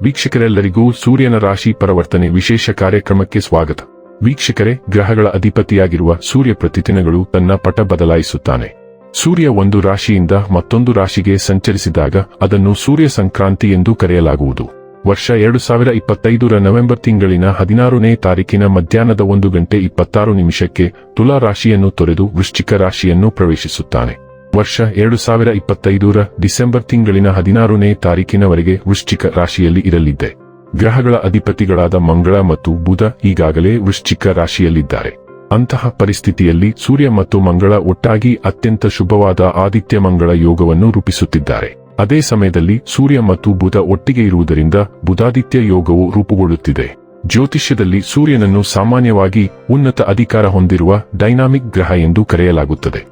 ವೀಕ್ಷಕರೆಲ್ಲರಿಗೂ ಸೂರ್ಯನ ರಾಶಿ ಪರಿವರ್ತನೆ ವಿಶೇಷ ಕಾರ್ಯಕ್ರಮಕ್ಕೆ ಸ್ವಾಗತ. ವೀಕ್ಷಕರೇ, ಗ್ರಹಗಳ ಅಧಿಪತಿಯಾಗಿರುವ ಸೂರ್ಯ ಪ್ರತಿದಿನಗಳು ತನ್ನ ಪಟ ಬದಲಾಯಿಸುತ್ತಾನೆ. ಸೂರ್ಯ ಒಂದು ರಾಶಿಯಿಂದ ಮತ್ತೊಂದು ರಾಶಿಗೆ ಸಂಚರಿಸಿದಾಗ ಅದನ್ನು ಸೂರ್ಯ ಸಂಕ್ರಾಂತಿ ಎಂದು ಕರೆಯಲಾಗುವುದು. ವರ್ಷ ಎರಡು ಸಾವಿರ ಇಪ್ಪತ್ತೈದರ ನವೆಂಬರ್ ತಿಂಗಳಿನ ಹದಿನಾರನೇ ತಾರೀಕಿನ ಮಧ್ಯಾಹ್ನದ ಒಂದು ಗಂಟೆ ಇಪ್ಪತ್ತಾರು ನಿಮಿಷಕ್ಕೆ ತುಲಾ ರಾಶಿಯನ್ನು ತೊರೆದು ವೃಶ್ಚಿಕ ರಾಶಿಯನ್ನು ಪ್ರವೇಶಿಸುತ್ತಾನೆ. ವರ್ಷ ಎರಡು ಸಾವಿರ ಇಪ್ಪತ್ತೈದರ ಡಿಸೆಂಬರ್ ತಿಂಗಳಿನ ಹದಿನಾರನೇ ತಾರೀಕಿನವರೆಗೆ ವೃಶ್ಚಿಕ ರಾಶಿಯಲ್ಲಿ ಇರಲಿದ್ದೆ. ಗ್ರಹಗಳ ಅಧಿಪತಿಗಳಾದ ಮಂಗಳ ಮತ್ತು ಬುಧ ಈಗಾಗಲೇ ವೃಶ್ಚಿಕ ರಾಶಿಯಲ್ಲಿದ್ದಾರೆ. ಅಂತಹ ಪರಿಸ್ಥಿತಿಯಲ್ಲಿ ಸೂರ್ಯ ಮತ್ತು ಮಂಗಳ ಒಟ್ಟಾಗಿ ಅತ್ಯಂತ ಶುಭವಾದ ಆದಿತ್ಯ ಮಂಗಳ ಯೋಗವನ್ನು ರೂಪಿಸುತ್ತಿದ್ದಾರೆ. ಅದೇ ಸಮಯದಲ್ಲಿ ಸೂರ್ಯ ಮತ್ತು ಬುಧ ಒಟ್ಟಿಗೆ ಇರುವುದರಿಂದ ಬುಧಾದಿತ್ಯ ಯೋಗವು ರೂಪುಗೊಳ್ಳುತ್ತಿದೆ. ಜ್ಯೋತಿಷ್ಯದಲ್ಲಿ ಸೂರ್ಯನನ್ನು ಸಾಮಾನ್ಯವಾಗಿ ಉನ್ನತ ಅಧಿಕಾರ ಹೊಂದಿರುವ ಡೈನಾಮಿಕ್ ಗ್ರಹ ಎಂದು ಕರೆಯಲಾಗುತ್ತದೆ.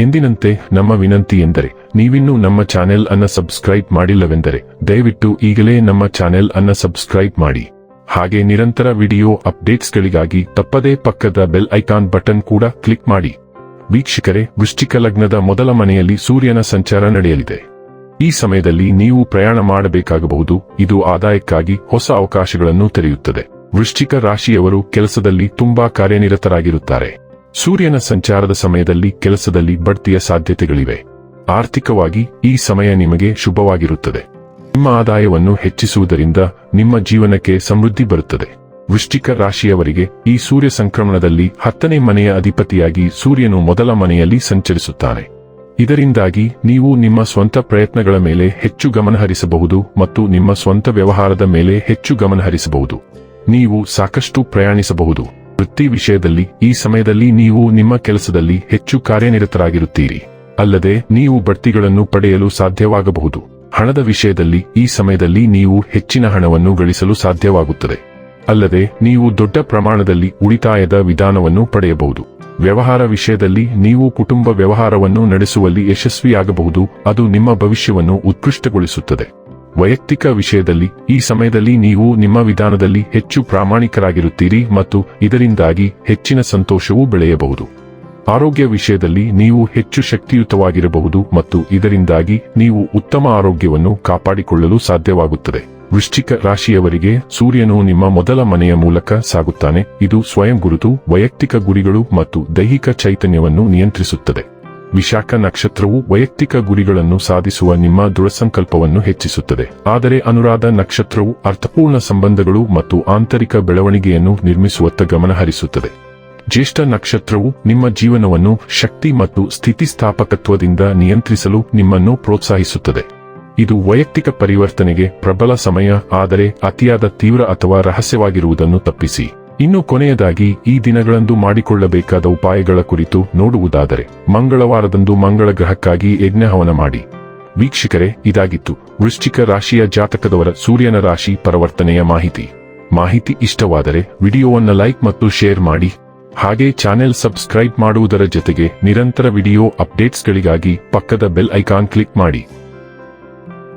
ಎಂದಿನಂತೆ ನಮ್ಮ ವಿನಂತಿ ಎಂದರೆ, ನೀವಿನ್ನೂ ನಮ್ಮ ಚಾನೆಲ್ ಅನ್ನ ಸಬ್ಸ್ಕ್ರೈಬ್ ಮಾಡಿಲ್ಲವೆಂದರೆ, ದಯವಿಟ್ಟು ಈಗಲೇ ನಮ್ಮ ಚಾನೆಲ್ ಅನ್ನ ಸಬ್ಸ್ಕ್ರೈಬ್ ಮಾಡಿ. ಹಾಗೆ ನಿರಂತರ ವಿಡಿಯೋ ಅಪ್ಡೇಟ್ಸ್ಗಳಿಗಾಗಿ ತಪ್ಪದೇ ಪಕ್ಕದ ಬೆಲ್ ಐಕಾನ್ ಬಟನ್ ಕೂಡ ಕ್ಲಿಕ್ ಮಾಡಿ. ವೀಕ್ಷಕರೇ, ವೃಶ್ಚಿಕ ಲಗ್ನದ ಮೊದಲ ಮನೆಯಲ್ಲಿ ಸೂರ್ಯನ ಸಂಚಾರ ನಡೆಯಲಿದೆ. ಈ ಸಮಯದಲ್ಲಿ ನೀವು ಪ್ರಯಾಣ ಮಾಡಬೇಕಾಗಬಹುದು, ಇದು ಆದಾಯಕ್ಕಾಗಿ ಹೊಸ ಅವಕಾಶಗಳನ್ನು ತೆರೆಯುತ್ತದೆ. ವೃಶ್ಚಿಕ ರಾಶಿಯವರು ಕೆಲಸದಲ್ಲಿ ತುಂಬಾ ಕಾರ್ಯನಿರತರಾಗಿರುತ್ತಾರೆ. ಸೂರ್ಯನ ಸಂಚಾರದ ಸಮಯದಲ್ಲಿ ಕೆಲಸದಲ್ಲಿ ಬಡ್ತಿಯ ಸಾಧ್ಯತೆಗಳಿವೆ. ಆರ್ಥಿಕವಾಗಿ ಈ ಸಮಯ ನಿಮಗೆ ಶುಭವಾಗಿರುತ್ತದೆ. ನಿಮ್ಮ ಆದಾಯವನ್ನು ಹೆಚ್ಚಿಸುವುದರಿಂದ ನಿಮ್ಮ ಜೀವನಕ್ಕೆ ಸಮೃದ್ಧಿ ಬರುತ್ತದೆ. ವೃಶ್ಚಿಕ ರಾಶಿಯವರಿಗೆ ಈ ಸೂರ್ಯ ಸಂಕ್ರಮಣದಲ್ಲಿ ಹತ್ತನೇ ಮನೆಯ ಅಧಿಪತಿಯಾಗಿ ಸೂರ್ಯನು ಮೊದಲ ಮನೆಯಲ್ಲಿ ಸಂಚರಿಸುತ್ತಾನೆ. ಇದರಿಂದಾಗಿ ನೀವು ನಿಮ್ಮ ಸ್ವಂತ ಪ್ರಯತ್ನಗಳ ಮೇಲೆ ಹೆಚ್ಚು ಗಮನಹರಿಸಬಹುದು ಮತ್ತು ನಿಮ್ಮ ಸ್ವಂತ ವ್ಯವಹಾರದ ಮೇಲೆ ಹೆಚ್ಚು ಗಮನಹರಿಸಬಹುದು. ನೀವು ಸಾಕಷ್ಟು ಪ್ರಯಾಣಿಸಬಹುದು. ವೃತ್ತಿ ವಿಷಯದಲ್ಲಿ, ಈ ಸಮಯದಲ್ಲಿ ನೀವು ನಿಮ್ಮ ಕೆಲಸದಲ್ಲಿ ಹೆಚ್ಚು ಕಾರ್ಯನಿರತರಾಗಿರುತ್ತೀರಿ. ಅಲ್ಲದೆ, ನೀವು ಬಡ್ತಿಗಳನ್ನು ಪಡೆಯಲು ಸಾಧ್ಯವಾಗಬಹುದು. ಹಣದ ವಿಷಯದಲ್ಲಿ, ಈ ಸಮಯದಲ್ಲಿ ನೀವು ಹೆಚ್ಚಿನ ಹಣವನ್ನು ಗಳಿಸಲು ಸಾಧ್ಯವಾಗುತ್ತದೆ. ಅಲ್ಲದೆ, ನೀವು ದೊಡ್ಡ ಪ್ರಮಾಣದಲ್ಲಿ ಉಳಿತಾಯದ ವಿಧಾನವನ್ನು ಪಡೆಯಬಹುದು. ವ್ಯವಹಾರ ವಿಷಯದಲ್ಲಿ, ನೀವು ಕುಟುಂಬ ವ್ಯವಹಾರವನ್ನು ನಡೆಸುವಲ್ಲಿ ಯಶಸ್ವಿಯಾಗಬಹುದು, ಅದು ನಿಮ್ಮ ಭವಿಷ್ಯವನ್ನು ಉತ್ಕೃಷ್ಟಗೊಳಿಸುತ್ತದೆ. ವೈಯಕ್ತಿಕ ವಿಷಯದಲ್ಲಿ ಈ ಸಮಯದಲ್ಲಿ ನೀವು ನಿಮ್ಮ ವಿಧಾನದಲ್ಲಿ ಹೆಚ್ಚು ಪ್ರಾಮಾಣಿಕರಾಗಿರುತ್ತೀರಿ ಮತ್ತು ಇದರಿಂದಾಗಿ ಹೆಚ್ಚಿನ ಸಂತೋಷವೂ ಬೆಳೆಯಬಹುದು. ಆರೋಗ್ಯ ವಿಷಯದಲ್ಲಿ ನೀವು ಹೆಚ್ಚು ಶಕ್ತಿಯುತವಾಗಿರಬಹುದು ಮತ್ತು ಇದರಿಂದಾಗಿ ನೀವು ಉತ್ತಮ ಆರೋಗ್ಯವನ್ನು ಕಾಪಾಡಿಕೊಳ್ಳಲು ಸಾಧ್ಯವಾಗುತ್ತದೆ. ವೃಶ್ಚಿಕ ರಾಶಿಯವರಿಗೆ ಸೂರ್ಯನು ನಿಮ್ಮ ಮೊದಲ ಮನೆಯ ಮೂಲಕ ಸಾಗುತ್ತಾನೆ. ಇದು ಸ್ವಯಂ ಗುರುತು, ವೈಯಕ್ತಿಕ ಗುರಿಗಳು ಮತ್ತು ದೈಹಿಕ ಚೈತನ್ಯವನ್ನು ನಿಯಂತ್ರಿಸುತ್ತದೆ. ವಿಶಾಖ ನಕ್ಷತ್ರವು ವೈಯಕ್ತಿಕ ಗುರಿಗಳನ್ನು ಸಾಧಿಸುವ ನಿಮ್ಮ ದೃಢಸಂಕಲ್ಪವನ್ನು ಹೆಚ್ಚಿಸುತ್ತದೆ. ಆದರೆ ಅನುರಾಧ ನಕ್ಷತ್ರವು ಅರ್ಥಪೂರ್ಣ ಸಂಬಂಧಗಳು ಮತ್ತು ಆಂತರಿಕ ಬೆಳವಣಿಗೆಯನ್ನು ನಿರ್ಮಿಸುವತ್ತ ಗಮನಹರಿಸುತ್ತದೆ. ಜ್ಯೇಷ್ಠ ನಕ್ಷತ್ರವು ನಿಮ್ಮ ಜೀವನವನ್ನು ಶಕ್ತಿ ಮತ್ತು ಸ್ಥಿತಿಸ್ಥಾಪಕತ್ವದಿಂದ ನಿಯಂತ್ರಿಸಲು ನಿಮ್ಮನ್ನು ಪ್ರೋತ್ಸಾಹಿಸುತ್ತದೆ. ಇದು ವೈಯಕ್ತಿಕ ಪರಿವರ್ತನೆಗೆ ಪ್ರಬಲ ಸಮಯ, ಆದರೆ ಅತಿಯಾದ ತೀವ್ರ ಅಥವಾ ರಹಸ್ಯವಾಗಿರುವುದನ್ನು ತಪ್ಪಿಸಿ. ಇನ್ನು ಕೊನೆಯದಾಗಿ ಈ ದಿನಗಳಂದು ಮಾಡಿಕೊಳ್ಳಬೇಕಾದ ಉಪಾಯಗಳ ಕುರಿತು ನೋಡುವುದಾದರೆ, ಮಂಗಳವಾರದಂದು ಮಂಗಳ ಗ್ರಹಕ್ಕಾಗಿ ಯಜ್ಞಹವನ ಮಾಡಿ. ವೀಕ್ಷಕರೇ, ಇದಾಗಿತ್ತು. ವೃಶ್ಚಿಕ ರಾಶಿಯ ಜಾತಕದವರ ಸೂರ್ಯನ ರಾಶಿ ಪರಿವರ್ತನೆಯ ಮಾಹಿತಿ. ಮಾಹಿತಿ ಇಷ್ಟವಾದರೆ ವಿಡಿಯೋವನ್ನು ಲೈಕ್ ಮತ್ತು ಶೇರ್ ಮಾಡಿ. ಹಾಗೆ ಚಾನೆಲ್ ಸಬ್ಸ್ಕ್ರೈಬ್ ಮಾಡುವುದರ ಜೊತೆಗೆ ನಿರಂತರ ವಿಡಿಯೋ ಅಪ್ಡೇಟ್ಸ್ಗಳಿಗಾಗಿ ಪಕ್ಕದ ಬೆಲ್ ಐಕಾನ್ ಕ್ಲಿಕ್ ಮಾಡಿ.